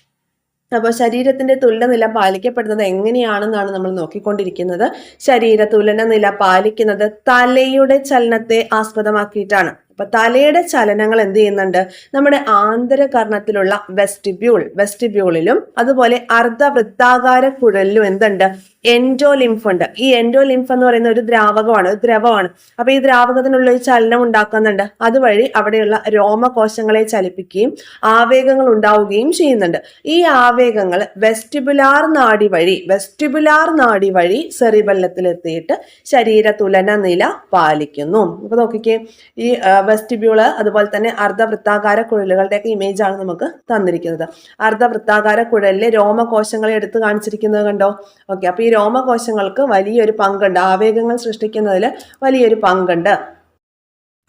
അപ്പോൾ ശരീരത്തിന്റെ തുലനില പാലിക്കപ്പെടുന്നത് എങ്ങനെയാണെന്നാണ് നമ്മൾ നോക്കിക്കൊണ്ടിരിക്കുന്നത്. ശരീര തുലന നില പാലിക്കുന്നത് തലയുടെ ചലനത്തെ ആസ്പദമാക്കിയിട്ടാണ്. അപ്പൊ തലയുടെ ചലനങ്ങൾ എന്ത് ചെയ്യുന്നുണ്ട്? നമ്മുടെ ആന്തരകർണത്തിലുള്ള വെസ്റ്റിബ്യൂൾ വെസ്റ്റിബ്യൂളിലും അതുപോലെ അർദ്ധവൃത്താകാര കുഴലിലും എന്തുണ്ട്? എൻഡോലിംഫ് ഉണ്ട്. ഈ എൻഡോലിംഫ് എന്ന് പറയുന്ന ഒരു ദ്രാവകമാണ് ഒരു ദ്രവമാണ്. അപ്പൊ ഈ ദ്രാവകത്തിനുള്ള ഒരു ചലനം ഉണ്ടാക്കുന്നുണ്ട്. അതുവഴി അവിടെയുള്ള രോമകോശങ്ങളെ ചലിപ്പിക്കുകയും ആവേഗങ്ങൾ ഉണ്ടാവുകയും ചെയ്യുന്നുണ്ട്. ഈ ആവേഗങ്ങൾ വെസ്റ്റിബുലാർ നാഡി വഴി വെസ്റ്റിബുലാർ നാഡി വഴി സെറിബല്ലത്തിലെത്തിയിട്ട് ശരീര തുലന നില പാലിക്കുന്നു. അപ്പൊ നോക്കിക്കേ ഈ വെസ്റ്റിബ്യൂൾ അതുപോലെ തന്നെ അർദ്ധവൃത്താകാര കുഴലുകളുടെയൊക്കെ ഇമേജ് ആണ് നമുക്ക് തന്നിരിക്കുന്നത്. അർദ്ധവൃത്താകാര കുഴലിലെ രോമകോശങ്ങളെ എടുത്ത് കാണിച്ചിരിക്കുന്നത് കണ്ടോ? ഓക്കെ അപ്പൊ ഈ രോമകോശങ്ങൾക്ക് വലിയൊരു പങ്കുണ്ട്. ആവേഗങ്ങൾ സൃഷ്ടിക്കുന്നതിൽ വലിയൊരു പങ്കുണ്ട്.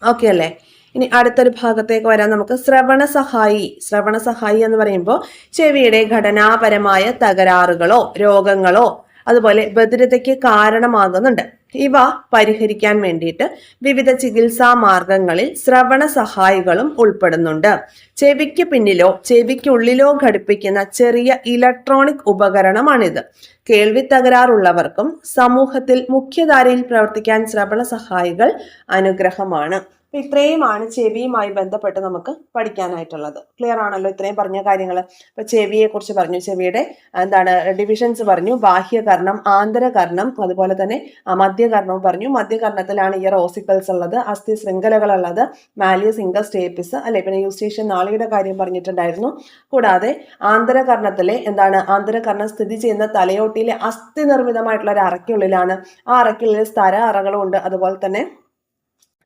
ഓക്കെ അല്ലേ? ഇനി അടുത്തൊരു ഭാഗത്തേക്ക് വരാൻ നമുക്ക്. ശ്രവണ സഹായി. ശ്രവണ സഹായി എന്ന് പറയുമ്പോൾ ചെവിയുടെ ഘടനാപരമായ തകരാറുകളോ രോഗങ്ങളോ അതുപോലെ ബധിരതയ്ക്ക് കാരണമാകുന്നുണ്ട്. ഇവ പരിഹരിക്കാൻ വേണ്ടിയിട്ട് വിവിധ ചികിത്സാ മാർഗങ്ങളിൽ ശ്രവണ സഹായികളും ഉൾപ്പെടുന്നുണ്ട്. ചെവിക്ക് പിന്നിലോ ചെവിക്കുള്ളിലോ ഘടിപ്പിക്കുന്ന ചെറിയ ഇലക്ട്രോണിക് ഉപകരണമാണിത്. കേൾവി തകരാറുള്ളവർക്കും സമൂഹത്തിൽ മുഖ്യധാരയിൽ പ്രവർത്തിക്കാൻ ശ്രവണ സഹായികൾ അനുഗ്രഹമാണ്. അപ്പൊ ഇത്രയുമാണ് ചെവിയുമായി ബന്ധപ്പെട്ട് നമുക്ക് പഠിക്കാനായിട്ടുള്ളത്. ക്ലിയർ ആണല്ലോ ഇത്രയും പറഞ്ഞ കാര്യങ്ങൾ. ഇപ്പൊ ചെവിയെ കുറിച്ച് പറഞ്ഞു. ചെവിയുടെ എന്താണ് ഡിവിഷൻസ് പറഞ്ഞു. ബാഹ്യകർണം ആന്തരകർണം അതുപോലെ തന്നെ മധ്യകർണവും പറഞ്ഞു. മധ്യകർണത്തിലാണ് ഇയർ ഓസിക്കൽസ് ഉള്ളത് അസ്ഥി ശൃംഖലകളുള്ളത് മാലിയസ് ഇങ്കസ്റ്റേപ്പിസ് അല്ലെ? പിന്നെ യൂസ്റ്റേഷ്യൻ നാളിയുടെ കാര്യം പറഞ്ഞിട്ടുണ്ടായിരുന്നു. കൂടാതെ ആന്തരകർണത്തിലെ എന്താണ് ആന്തരകർണം സ്ഥിതി ചെയ്യുന്ന തലയോട്ടിയിലെ അസ്ഥി നിർമ്മിതമായിട്ടുള്ള ഒരു അറയ്ക്കുള്ളിലാണ്. ആ അറയ്ക്കുള്ളിൽ സ്ഥര അറകളുണ്ട്. അതുപോലെ തന്നെ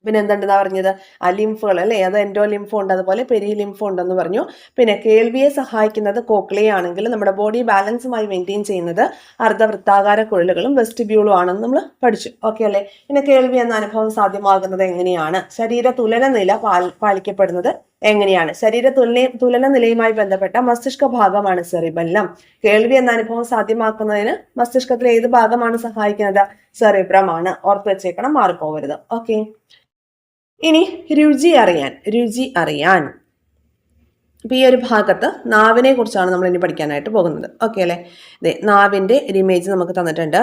പിന്നെ എന്തുണ്ടെന്നാ പറഞ്ഞത്? ആ ലിംഫുകൾ അല്ലേ? അത് എൻഡോ ലിംഫോ ഉണ്ട്. അതുപോലെ പെരി ലിംഫോ ഉണ്ടെന്ന് പറഞ്ഞു. പിന്നെ കേൾവിയെ സഹായിക്കുന്നത് കോക്ലിയാണെങ്കിൽ നമ്മുടെ ബോഡി ബാലൻസുമായി മെയിന്റെയിൻ ചെയ്യുന്നത് അർദ്ധവൃത്താകാര കുഴലുകളും വെസ്റ്റിബ്യൂളും ആണെന്ന് നമ്മൾ പഠിച്ചു. ഓക്കെ അല്ലേ? പിന്നെ കേൾവി എന്ന അനുഭവം സാധ്യമാകുന്നത് എങ്ങനെയാണ്? ശരീര തുലന നില പാലിക്കപ്പെടുന്നത് എങ്ങനെയാണ്? ശരീര തുലന തുലന നിലയുമായി ബന്ധപ്പെട്ട മസ്തിഷ്ക ഭാഗമാണ് സെറിബെല്ലം. കേൾവി എന്ന അനുഭവം സാധ്യമാക്കുന്നതിന് മസ്തിഷ്കത്തിലെ ഏത് ഭാഗമാണ് സഹായിക്കുന്നത്? സെറിബ്രമാണ് ഓർത്ത് വെച്ചേക്കണം മാറിപ്പോവരുത്. ഓക്കെ ഇനി രുചി അറിയാൻ രുചി അറിയാൻ. ഇപ്പം ഈ ഒരു ഭാഗത്ത് നാവിനെ കുറിച്ചാണ് നമ്മൾ ഇനി പഠിക്കാനായിട്ട് പോകുന്നത്. ഓക്കെ അല്ലേ? അതെ നാവിന്റെ ഒരു ഇമേജ് നമുക്ക് തന്നിട്ടുണ്ട്.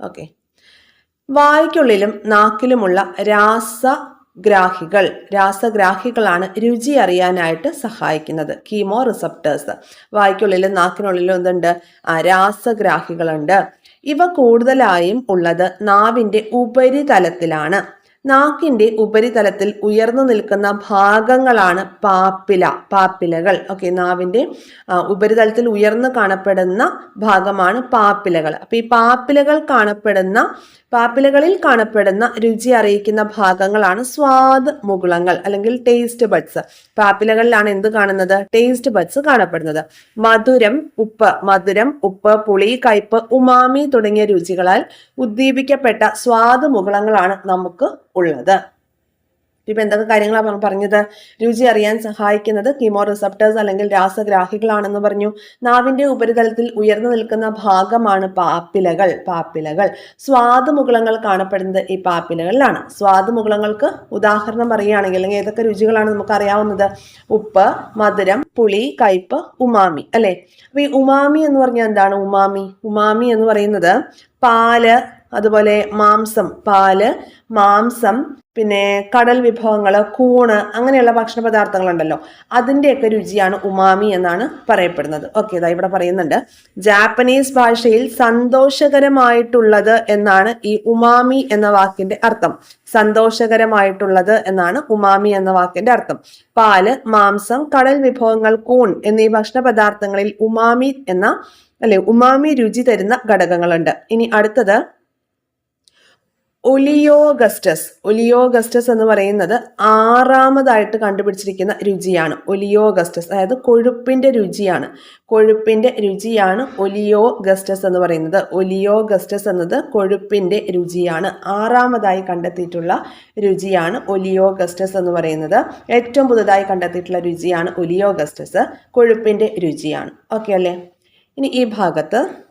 ഓക്കെ വായ്ക്കുള്ളിലും നാക്കിലുമുള്ള രാസഗ്രാഹികൾ രാസഗ്രാഹികളാണ് രുചി അറിയാനായിട്ട് സഹായിക്കുന്നത്. Chemo receptors. വായ്ക്കുള്ളിലും നാക്കിനുള്ളിലും എന്തുണ്ട്? രാസഗ്രാഹികളുണ്ട്. ഇവ കൂടുതലായും ഉള്ളത് നാവിന്റെ ഉപരിതലത്തിലാണ്. നാക്കിന്റെ ഉപരിതലത്തിൽ ഉയർന്നു നിൽക്കുന്ന ഭാഗങ്ങളാണ് പാപ്പില പാപ്പിലകൾ. ഓക്കെ നാവിന്റെ ഉപരിതലത്തിൽ ഉയർന്നു കാണപ്പെടുന്ന ഭാഗമാണ് പാപ്പിലകൾ. അപ്പൊ ഈ പാപ്പിലകൾ കാണപ്പെടുന്ന പാപ്പിലകളിൽ കാണപ്പെടുന്ന രുചി അറിയിക്കുന്ന ഭാഗങ്ങളാണ് സ്വാദ് മുകുളങ്ങൾ അല്ലെങ്കിൽ ടേസ്റ്റ് ബഡ്സ് പാപ്പിലകളിലാണ് എന്ത് കാണുന്നത്? ടേസ്റ്റ് ബഡ്സ് കാണപ്പെടുന്നത്. മധുരം ഉപ്പ് മധുരം ഉപ്പ് പുളി കയ്പ് ഉമാമി തുടങ്ങിയ രുചികളാൽ ഉദ്ദീപിക്കപ്പെട്ട സ്വാദ് മുകുളങ്ങളാണ് നമുക്ക് ഉള്ളത്. ഇപ്പം എന്തൊക്കെ കാര്യങ്ങളാണ് പറഞ്ഞത്? രുചി അറിയാൻ സഹായിക്കുന്നത് കീമോ റിസപ്റ്റേഴ്സ് അല്ലെങ്കിൽ രാസഗ്രാഹികളാണെന്ന് പറഞ്ഞു. നാവിന്റെ ഉപരിതലത്തിൽ ഉയർന്നു നിൽക്കുന്ന ഭാഗമാണ് പാപ്പിലകൾ പാപ്പിലകൾ. സ്വാദുമുകുളങ്ങൾ കാണപ്പെടുന്നത് ഈ പാപ്പിലകളിലാണ്. സ്വാദുമുകുളങ്ങൾക്ക് ഉദാഹരണം പറയുകയാണെങ്കിൽ അല്ലെങ്കിൽ ഏതൊക്കെ രുചികളാണ് നമുക്ക് അറിയാവുന്നത് ഉപ്പ് മധുരം പുളി കയ്പ് ഉമാമി അല്ലേ? അപ്പം ഈ ഉമാമി എന്ന് പറഞ്ഞാൽ എന്താണ് ഉമാമി? ഉമാമി എന്ന് പറയുന്നത് പാൽ അതുപോലെ മാംസം പാൽ മാംസം പിന്നെ കടൽ വിഭവങ്ങൾ കൂണ് അങ്ങനെയുള്ള ഭക്ഷണ പദാർത്ഥങ്ങളുണ്ടല്ലോ. അതിന്റെയൊക്കെ രുചിയാണ് ഉമാമി എന്നാണ് പറയപ്പെടുന്നത്. ഓക്കെ ഇതാ ഇവിടെ പറയുന്നുണ്ട്. ജാപ്പനീസ് ഭാഷയിൽ സന്തോഷകരമായിട്ടുള്ളത് എന്നാണ് ഈ ഉമാമി എന്ന വാക്കിന്റെ അർത്ഥം. സന്തോഷകരമായിട്ടുള്ളത് എന്നാണ് ഉമാമി എന്ന വാക്കിന്റെ അർത്ഥം. പാൽ മാംസം കടൽ വിഭവങ്ങൾ കൂൺ എന്നീ ഭക്ഷണ പദാർത്ഥങ്ങളിൽ ഉമാമി എന്ന അല്ലെ ഉമാമി രുചി തരുന്ന ഘടകങ്ങളുണ്ട്. ഇനി അടുത്തത് ഒലിയോഗസ്റ്റസ്. ഒലിയോഗസ്റ്റസ് എന്ന് പറയുന്നത് ആറാമതായിട്ട് കണ്ടുപിടിച്ചിരിക്കുന്ന രുചിയാണ്. ഒലിയോഗസ്റ്റസ് അതായത് കൊഴുപ്പിന്റെ രുചിയാണ്. കൊഴുപ്പിന്റെ രുചിയാണ് ഒലിയോഗസ്റ്റസ് എന്ന് പറയുന്നത്. ഒലിയോഗസ്റ്റസ് എന്നത് കൊഴുപ്പിന്റെ രുചിയാണ്. ആറാമതായി കണ്ടെത്തിയിട്ടുള്ള രുചിയാണ് ഒലിയോഗസ്റ്റസ് എന്ന് പറയുന്നത്. ഏറ്റവും പുതുതായി കണ്ടെത്തിയിട്ടുള്ള രുചിയാണ് ഒലിയോഗസ്റ്റസ്. കൊഴുപ്പിന്റെ രുചിയാണ്. ഓക്കെ അല്ലേ? ഇനി ഈ ഭാഗത്ത്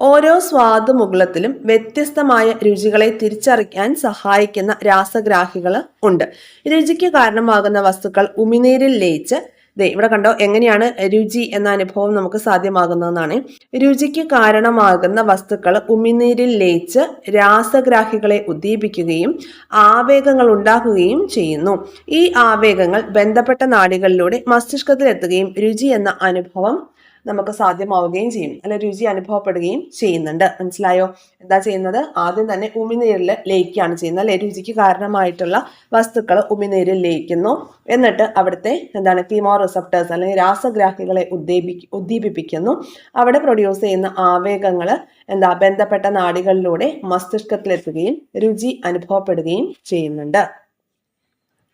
ഓരോ സ്വാദുമുകുളത്തിലും വ്യത്യസ്തമായ രുചികളെ തിരിച്ചറിയാൻ സഹായിക്കുന്ന രാസഗ്രാഹികൾ ഉണ്ട്. രുചിക്ക് കാരണമാകുന്ന വസ്തുക്കൾ ഉമിനീരിൽ ലയിച്ച് ദേ ഇവിടെ കണ്ടോ എങ്ങനെയാണ് രുചി എന്ന അനുഭവം നമുക്ക് സാധ്യമാകുന്നതെന്നാണ്. രുചിക്ക് കാരണമാകുന്ന വസ്തുക്കൾ ഉമിനീരിൽ ലയിച്ച് രാസഗ്രാഹികളെ ഉദ്ദീപിക്കുകയും ആവേഗങ്ങൾ ഉണ്ടാക്കുകയും ചെയ്യുന്നു. ഈ ആവേഗങ്ങൾ ബന്ധപ്പെട്ട നാഡികളിലൂടെ മസ്തിഷ്കത്തിലെത്തുകയും രുചി എന്ന അനുഭവം നമുക്ക് സാധ്യമാവുകയും ചെയ്യും. അല്ലെ രുചി അനുഭവപ്പെടുകയും ചെയ്യുന്നുണ്ട്. മനസ്സിലായോ? എന്താ ചെയ്യുന്നത്? ആദ്യം തന്നെ ഉമിനീരിൽ ലയിക്കുകയാണ് ചെയ്യുന്നത്. അല്ലെ രുചിക്ക് കാരണമായിട്ടുള്ള വസ്തുക്കൾ ഉമിനീരിൽ ലയിക്കുന്നു. എന്നിട്ട് അവിടുത്തെ എന്താണ് കീമോ റിസപ്റ്റേഴ്സ് അല്ലെങ്കിൽ രാസഗ്രാഹികളെ ഉദ്ദീപി ഉദ്ദീപിപ്പിക്കുന്നു. അവിടെ പ്രൊഡ്യൂസ് ചെയ്യുന്ന ആവേഗങ്ങൾ എന്താ ബന്ധപ്പെട്ട നാടികളിലൂടെ മസ്തിഷ്കത്തിലെത്തുകയും രുചി അനുഭവപ്പെടുകയും ചെയ്യുന്നുണ്ട്.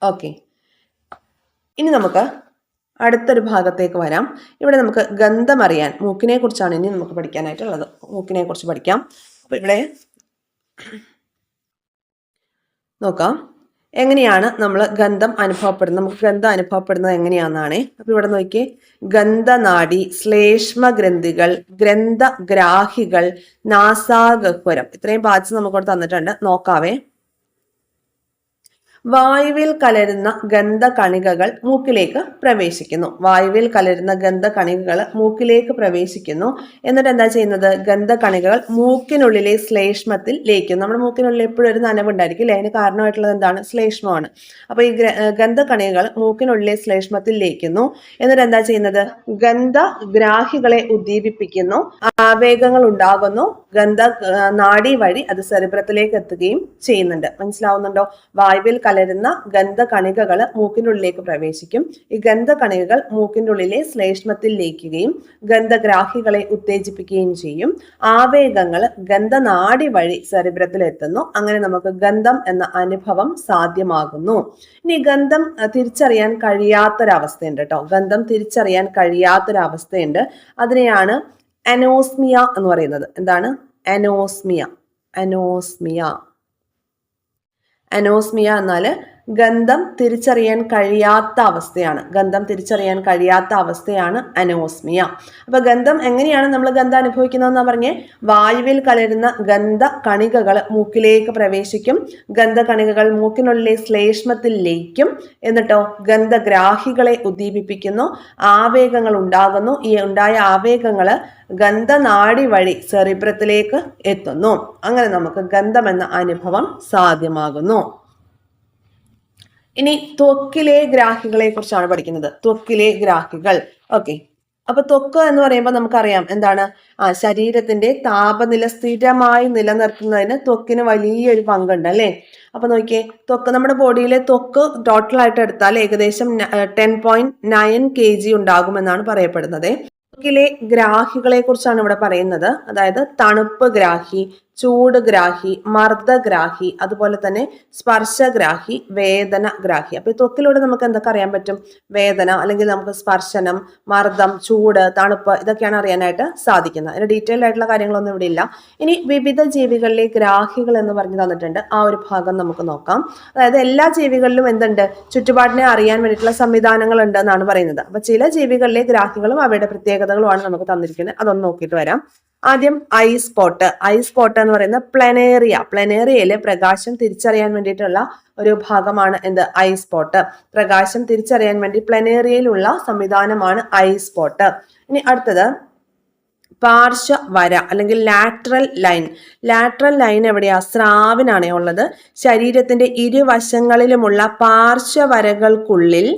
ഓക്കെ ഇനി നമുക്ക് അടുത്തൊരു ഭാഗത്തേക്ക് വരാം. ഇവിടെ നമുക്ക് ഗന്ധം അറിയാൻ മൂക്കിനെ കുറിച്ചാണ് ഇനി നമുക്ക് പഠിക്കാനായിട്ടുള്ളത്. മൂക്കിനെ കുറിച്ച് പഠിക്കാം. അപ്പൊ ഇവിടെ നോക്കാം. എങ്ങനെയാണ് നമ്മൾ ഗന്ധം അനുഭവപ്പെടുന്നത്? നമുക്ക് ഗന്ധം അനുഭവപ്പെടുന്നത് എങ്ങനെയാണെന്നാണ്. അപ്പൊ ഇവിടെ നോക്കിയേ. ഗന്ധനാടി ശ്ലേഷ്മ ഗ്രന്ഥികൾ ഗ്രന്ഥഗ്രാഹികൾ നാസാഗഹ്വരം ഇത്രയും പാച്ച് നമുക്കിവിടെ തന്നിട്ടുണ്ട്. നോക്കാവേ. വായുവിൽ കലരുന്ന ഗന്ധകണികകൾ മൂക്കിലേക്ക് പ്രവേശിക്കുന്നു. വായുവിൽ കലരുന്ന ഗന്ധകണികകൾ മൂക്കിലേക്ക് പ്രവേശിക്കുന്നു. എന്നിട്ട് എന്താ ചെയ്യുന്നത്? ഗന്ധകണികകൾ മൂക്കിനുള്ളിലെ ശ്ലേഷ്മത്തിൽ ലയിക്കും നമ്മുടെ മൂക്കിനുള്ളിൽ എപ്പോഴും ഒരു നനവുണ്ടായിരിക്കും അല്ലേ? അതിന് കാരണമായിട്ടുള്ളത് എന്താണ്? ശ്ലേഷ്മമാണ്. അപ്പൊ ഈ ഗന്ധകണികകൾ മൂക്കിനുള്ളിലെ ശ്ലേഷ്മത്തിൽ ലയിക്കുന്നു. എന്നിട്ട് എന്താ ചെയ്യുന്നത്? ഗന്ധഗ്രാഹികളെ ഉദ്ദീപിപ്പിക്കുന്നു. ആവേഗങ്ങൾ ഉണ്ടാകുന്നു. ഗന്ധ നാഡി വഴി അത് സെറിബ്രത്തിലേക്ക് എത്തുകയും ചെയ്യുന്നുണ്ട്. മനസ്സിലാവുന്നുണ്ടോ? വായുവിൽ കലരുന്ന ഗന്ധകണികകൾ മൂക്കിനുള്ളിലേക്ക് പ്രവേശിക്കും. ഈ ഗന്ധകണികകൾ മൂക്കിനുള്ളിലെ ശ്ലേഷ്മത്തിൽ ലയിക്കുകയും ഗന്ധഗ്രാഹികളെ ഉത്തേജിപ്പിക്കുകയും ചെയ്യും. ആവേഗങ്ങൾ ഗന്ധനാടി വഴി സെറിബ്രത്തിൽ എത്തുന്നു. അങ്ങനെ നമുക്ക് ഗന്ധം എന്ന അനുഭവം സാധ്യമാകുന്നു. ഇനി ഗന്ധം തിരിച്ചറിയാൻ കഴിയാത്തൊരവസ്ഥയുണ്ട് കേട്ടോ. ഗന്ധം തിരിച്ചറിയാൻ കഴിയാത്തൊരവസ്ഥയുണ്ട്. അതിനെയാണ് അനോസ്മിയ എന്ന് പറയുന്നത്. എന്താണ്? അനോസ്മിയ. അനോസ്മിയ. അനോസ്മിയ എന്നാൽ ഗന്ധം തിരിച്ചറിയാൻ കഴിയാത്ത അവസ്ഥയാണ്. ഗന്ധം തിരിച്ചറിയാൻ കഴിയാത്ത അവസ്ഥയാണ് അനോസ്മിയ. അപ്പൊ ഗന്ധം എങ്ങനെയാണ് നമ്മൾ ഗന്ധം അനുഭവിക്കുന്നതെന്ന് പറഞ്ഞേ? വായുവിൽ കലരുന്ന ഗന്ധ കണികകൾ മൂക്കിലേക്ക് പ്രവേശിക്കും. ഗന്ധ കണികകൾ മൂക്കിനുള്ളിലെ ശ്ലേഷ്മത്തിൽ ലയിക്കും. എന്നിട്ടോ ഗന്ധഗ്രാഹികളെ ഉദ്ദീപിപ്പിക്കുന്നു. ആവേഗങ്ങൾ ഉണ്ടാകുന്നു. ഈ ഉണ്ടായ ആവേഗങ്ങൾ ഗന്ധനാടി വഴി സെറിബ്രത്തിലേക്ക് എത്തുന്നു. അങ്ങനെ നമുക്ക് ഗന്ധമെന്ന അനുഭവം സാധ്യമാകുന്നു. ഇനി ത്വക്കിലെ ഗ്രാഹികളെ കുറിച്ചാണ് പഠിക്കുന്നത്. ത്വക്കിലെ ഗ്രാഹികൾ. ഓക്കെ അപ്പൊ ത്വക്ക് എന്ന് പറയുമ്പോൾ നമുക്കറിയാം എന്താണ്? ആ ശരീരത്തിന്റെ താപനില സ്ഥിരമായി നിലനിർത്തുന്നതിന് ത്വക്കിന് വലിയൊരു പങ്കുണ്ട് അല്ലേ? അപ്പൊ നോക്കിയേ ത്വക്ക് നമ്മുടെ ബോഡിയിലെ ത്വക്ക് ടോട്ടൽ ആയിട്ട് എടുത്താൽ ഏകദേശം ten point nine K G ഉണ്ടാകുമെന്നാണ് പറയപ്പെടുന്നത്. ത്വക്കിലെ ഗ്രാഹികളെ കുറിച്ചാണ് ഇവിടെ പറയുന്നത്. അതായത് തണുപ്പ് ഗ്രാഹി ചൂട് ഗ്രാഹി മർദ്ദഗ്രാഹി അതുപോലെ തന്നെ സ്പർശഗ്രാഹി വേദന ഗ്രാഹി അപ്പൊ ഈ ത്വക്കിലൂടെ നമുക്ക് എന്തൊക്കെ അറിയാൻ പറ്റും? വേദന അല്ലെങ്കിൽ നമുക്ക് സ്പർശനം മർദ്ദം ചൂട് തണുപ്പ് ഇതൊക്കെയാണ് അറിയാനായിട്ട് സാധിക്കുന്നത്. അതിന് ഡീറ്റെയിൽഡ് ആയിട്ടുള്ള കാര്യങ്ങളൊന്നും ഇവിടെ ഇല്ല. ഇനി വിവിധ ജീവികളിലെ ഗ്രാഹികൾ എന്ന് പറഞ്ഞു തന്നിട്ടുണ്ട്. ആ ഒരു ഭാഗം നമുക്ക് നോക്കാം. അതായത് എല്ലാ ജീവികളിലും എന്തുണ്ട്? ചുറ്റുപാടിനെ അറിയാൻ വേണ്ടിയിട്ടുള്ള സംവിധാനങ്ങൾ ഉണ്ട് എന്നാണ് പറയുന്നത്. അപ്പൊ ചില ജീവികളിലെ ഗ്രാഹികളും അവയുടെ പ്രത്യേകതകളുമാണ് നമുക്ക് തന്നിരിക്കുന്നത്. അതൊന്ന് നോക്കിയിട്ട് വരാം. ആദ്യം ഐ സ്പോട്ട്. ഐ സ്പോട്ട് എന്ന് പറയുന്ന പ്ലനേറിയ. പ്ലനേറിയയിലെ പ്രകാശം തിരിച്ചറിയാൻ വേണ്ടിയിട്ടുള്ള ഒരു ഭാഗമാണ് എന്ത്? Eye spot. പ്രകാശം തിരിച്ചറിയാൻ വേണ്ടി പ്ലനേറിയയിലുള്ള സംവിധാനമാണ് ഐ സ്പോട്ട്. ഇനി അടുത്തത് പാർശ്വ വര അല്ലെങ്കിൽ ലാറ്ററൽ ലൈൻ. ലാറ്ററൽ ലൈൻ എവിടെയാ? സ്രാവിനാണ് ഉള്ളത്. ശരീരത്തിന്റെ ഇരുവശങ്ങളിലുമുള്ള പാർശ്വവരകൾക്കുള്ളിൽ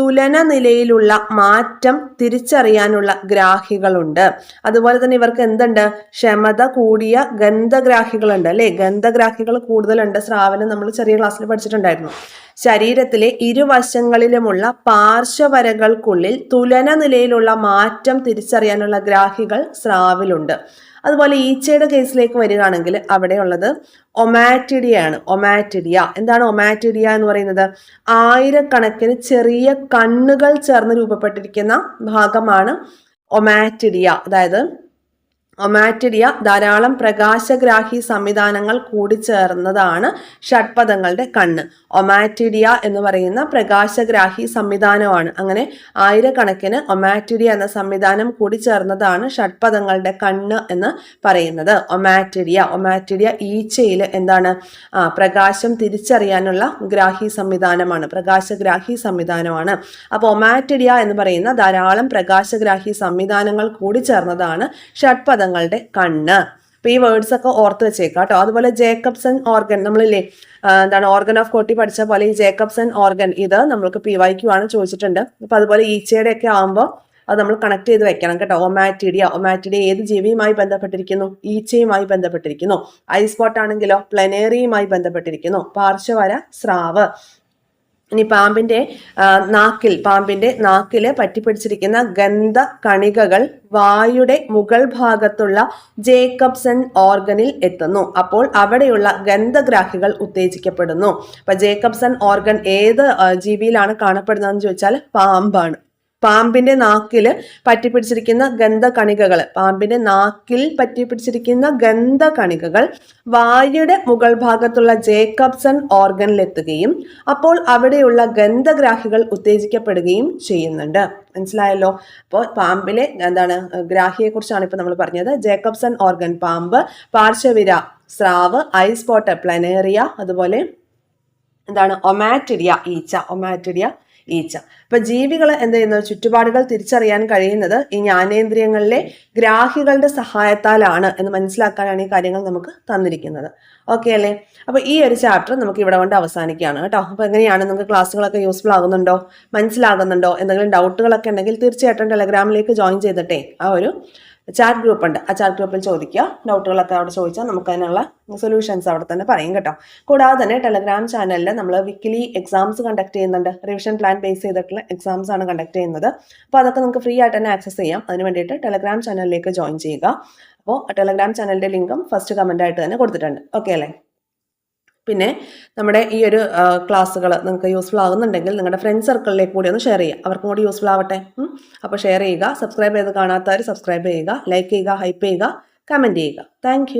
തുലന നിലയിലുള്ള മാറ്റം തിരിച്ചറിയാനുള്ള ഗ്രാഹികളുണ്ട്. അതുപോലെ തന്നെ ഇവർക്ക് എന്തുണ്ട്? ക്ഷമത കൂടിയ ഗന്ധഗ്രാഹികളുണ്ട് അല്ലെ? ഗന്ധഗ്രാഹികൾ കൂടുതലുണ്ട്. ശ്രാവനം നമ്മൾ ചെറിയ ക്ലാസ്സിൽ പഠിച്ചിട്ടുണ്ടായിരുന്നു. ശരീരത്തിലെ ഇരുവശങ്ങളിലുമുള്ള പാർശ്വവരകൾക്കുള്ളിൽ തുലന നിലയിലുള്ള മാറ്റം തിരിച്ചറിയാനുള്ള ഗ്രാഹികൾ സ്രാവിലുണ്ട് അതുപോലെ ഈച്ചയുടെ കേസിലേക്ക് വരികയാണെങ്കിൽ അവിടെയുള്ളത് ഒമാറ്റിഡിയാണ് ഒമാറ്റിഡിയ. എന്താണ് ഒമാറ്റിഡിയ എന്ന് പറയുന്നത്? ആയിരക്കണക്കിന് ചെറിയ കണ്ണുകൾ ചേർന്ന് രൂപപ്പെട്ടിരിക്കുന്ന ഭാഗമാണ് ഒമാറ്റിഡിയ. അതായത് ഒമാറ്റിഡിയ ധാരാളം പ്രകാശഗ്രാഹി സംവിധാനങ്ങൾ കൂടിച്ചേർന്നതാണ് ഷഡ്പഥങ്ങളുടെ കണ്ണ്. ഒമാറ്റിഡിയ എന്ന് പറയുന്ന പ്രകാശഗ്രാഹി സംവിധാനമാണ്. അങ്ങനെ ആയിരക്കണക്കിന് ഒമാറ്റിഡിയ എന്ന സംവിധാനം കൂടിച്ചേർന്നതാണ് ഷഡ്പഥങ്ങളുടെ കണ്ണ് എന്ന് പറയുന്നത്. ഒമാറ്റിഡിയ ഒമാറ്റിഡിയ ഈച്ചയിൽ എന്താണ്? പ്രകാശം തിരിച്ചറിയാനുള്ള ഗ്രാഹി സംവിധാനമാണ് പ്രകാശഗ്രാഹി സംവിധാനമാണ്. അപ്പോൾ ഒമാറ്റിഡിയ എന്ന് പറയുന്ന ധാരാളം പ്രകാശഗ്രാഹി സംവിധാനങ്ങൾ കൂടിച്ചേർന്നതാണ് ഷഡ്പദങ്ങൾ കോശങ്ങളുടെ കണ്ണ്. അപ്പൊ ഈ വേർഡ്സ് ഒക്കെ ഓർത്ത് വെച്ചേക്കാം കേട്ടോ അതുപോലെ ജേക്കബ്സൺ ഓർഗൻ നമ്മളില്ലേ എന്താണ് ഓർഗൻ ഓഫ് കോട്ടി പഠിച്ച പോലെ ഈ ജേക്കബ്സൺ ഓർഗൻ ഇത് നമ്മൾക്ക് പി വൈ ക്യു ആണ് ചോദിച്ചിട്ടുണ്ട്. അപ്പൊ അതുപോലെ ഈച്ചയുടെ ഒക്കെ ആകുമ്പോൾ അത് നമ്മൾ കണക്ട് ചെയ്ത് വെക്കണം കേട്ടോ. ഒമാറ്റിഡിയ ഒമാറ്റിഡിയ ഏത് ജീവിയുമായി ബന്ധപ്പെട്ടിരിക്കുന്നു? ഈച്ചയുമായി ബന്ധപ്പെട്ടിരിക്കുന്നു. ഐസ്പോട്ട് ആണെങ്കിലോ? പ്ലനേറിയുമായി ബന്ധപ്പെട്ടിരിക്കുന്നു. പാർശ്വവര സ്രാവ്. ഇനി പാമ്പിന്റെ നാക്കിൽ പാമ്പിന്റെ നാക്കിൽ പറ്റിപ്പിടിച്ചിരിക്കുന്ന ഗന്ധ കണികകൾ വായുടെ മുകൾ ഭാഗത്തുള്ള ജേക്കബ്സൺ ഓർഗനിൽ എത്തുന്നു. അപ്പോൾ അവിടെയുള്ള ഗന്ധഗ്രാഹികൾ ഉത്തേജിക്കപ്പെടുന്നു. അപ്പൊ ജേക്കബ്സൺ ഓർഗൻ ഏത് ജീവിയിലാണ് കാണപ്പെടുന്നതെന്ന് ചോദിച്ചാൽ പാമ്പാണ്. പാമ്പിന്റെ നാക്കിൽ പറ്റിപ്പിടിച്ചിരിക്കുന്ന ഗന്ധകണികകൾ പാമ്പിന്റെ നാക്കിൽ പറ്റിപ്പിടിച്ചിരിക്കുന്ന ഗന്ധകണികകൾ വായുടെ മുകൾ ഭാഗത്തുള്ള ജേക്കബ്സൺ ഓർഗനിലെത്തുകയും അപ്പോൾ അവിടെയുള്ള ഗന്ധഗ്രാഹികൾ ഉത്തേജിക്കപ്പെടുകയും ചെയ്യുന്നുണ്ട്. മനസ്സിലായല്ലോ? അപ്പോൾ പാമ്പിലെ എന്താണ് ഗ്രാഹിയെ കുറിച്ചാണ് ഇപ്പൊ നമ്മൾ പറഞ്ഞത്. ജേക്കബ്സൺ ഓർഗൻ പാമ്പ് പാർശ്വവിര സ്രാവ് ഐസ്പോട്ട് പ്ലനേറിയ അതുപോലെ എന്താണ് ഒമാറ്റിഡിയ ഈച്ച ഒമാറ്റിഡിയ ഈച്ച. അപ്പൊ ജീവികൾ എന്ത് ചെയ്യുന്നത് ചുറ്റുപാടുകൾ തിരിച്ചറിയാൻ കഴിയുന്നത് ഈ ജ്ഞാനേന്ദ്രിയങ്ങളിലെ ഗ്രാഹികളുടെ സഹായത്താലാണ് എന്ന് മനസ്സിലാക്കാനാണ് ഈ കാര്യങ്ങൾ നമുക്ക് തന്നിരിക്കുന്നത്. ഓക്കെ അല്ലേ? അപ്പൊ ഈ ഒരു ചാപ്റ്റർ നമുക്ക് ഇവിടെ കൊണ്ട് അവസാനിക്കുകയാണ് കേട്ടോ. അപ്പൊ എങ്ങനെയാണ്? നിങ്ങൾക്ക് ക്ലാസ്സുകളൊക്കെ യൂസ്ഫുൾ ആകുന്നുണ്ടോ? മനസ്സിലാകുന്നുണ്ടോ? എന്തെങ്കിലും ഡൗട്ടുകളൊക്കെ ഉണ്ടെങ്കിൽ തീർച്ചയായിട്ടും ടെലഗ്രാമിലേക്ക് ജോയിൻ ചെയ്തിട്ടേ ആ ഒരു ചാറ്റ് ഗ്രൂപ്പ് ഉണ്ട്. ആ ചാറ്റ് ഗ്രൂപ്പിൽ ചോദിക്കുക. ഡൗട്ടുകളൊക്കെ അവിടെ ചോദിച്ചാൽ നമുക്ക് അതിനുള്ള സൊല്യൂഷൻസ് അവിടെ തന്നെ പറയും കേട്ടോ. കൂടാതെ തന്നെ ടെലഗ്രാം ചാനലിൽ നമ്മൾ വീക്കിലി എക്സാംസ് കണ്ടക്ട് ചെയ്യുന്നുണ്ട്. റിവിഷൻ പ്ലാൻ ബേസ് ചെയ്തിട്ടുള്ള എക്സാംസ് ആണ് കണ്ടക്ട് ചെയ്യുന്നത്. അപ്പോൾ അതൊക്കെ നമുക്ക് ഫ്രീ ആയിട്ട് തന്നെ ആക്സസ് ചെയ്യാം. അതിന് വേണ്ടിയിട്ട് ടെലഗ്രാം ചാനലിലേക്ക് ജോയിൻ ചെയ്യുക. അപ്പോൾ ടെലഗ്രാം ചാനലിന്റെ ലിങ്കും ഫസ്റ്റ് കമന്റായിട്ട് തന്നെ കൊടുത്തിട്ടുണ്ട്. ഓക്കെ അല്ലേ? പിന്നെ നമ്മുടെ ഈ ഒരു ക്ലാസ്സുകൾ നിങ്ങൾക്ക് യൂസ്ഫുൾ ആകുന്നുണ്ടെങ്കിൽ നിങ്ങളുടെ ഫ്രണ്ട് സർക്കിളിലേക്ക് കൂടി ഒന്ന് ഷെയർ ചെയ്യുക. അവർക്കും കൂടി യൂസ്ഫുൾ ആവട്ടെ. അപ്പോൾ ഷെയർ ചെയ്യുക സബ്സ്ക്രൈബ് ചെയ്ത് കാണാത്തവർ സബ്സ്ക്രൈബ് ചെയ്യുക ലൈക്ക് ചെയ്യുക ഹൈപ്പ് ചെയ്യുക കമന്റ് ചെയ്യുക. താങ്ക്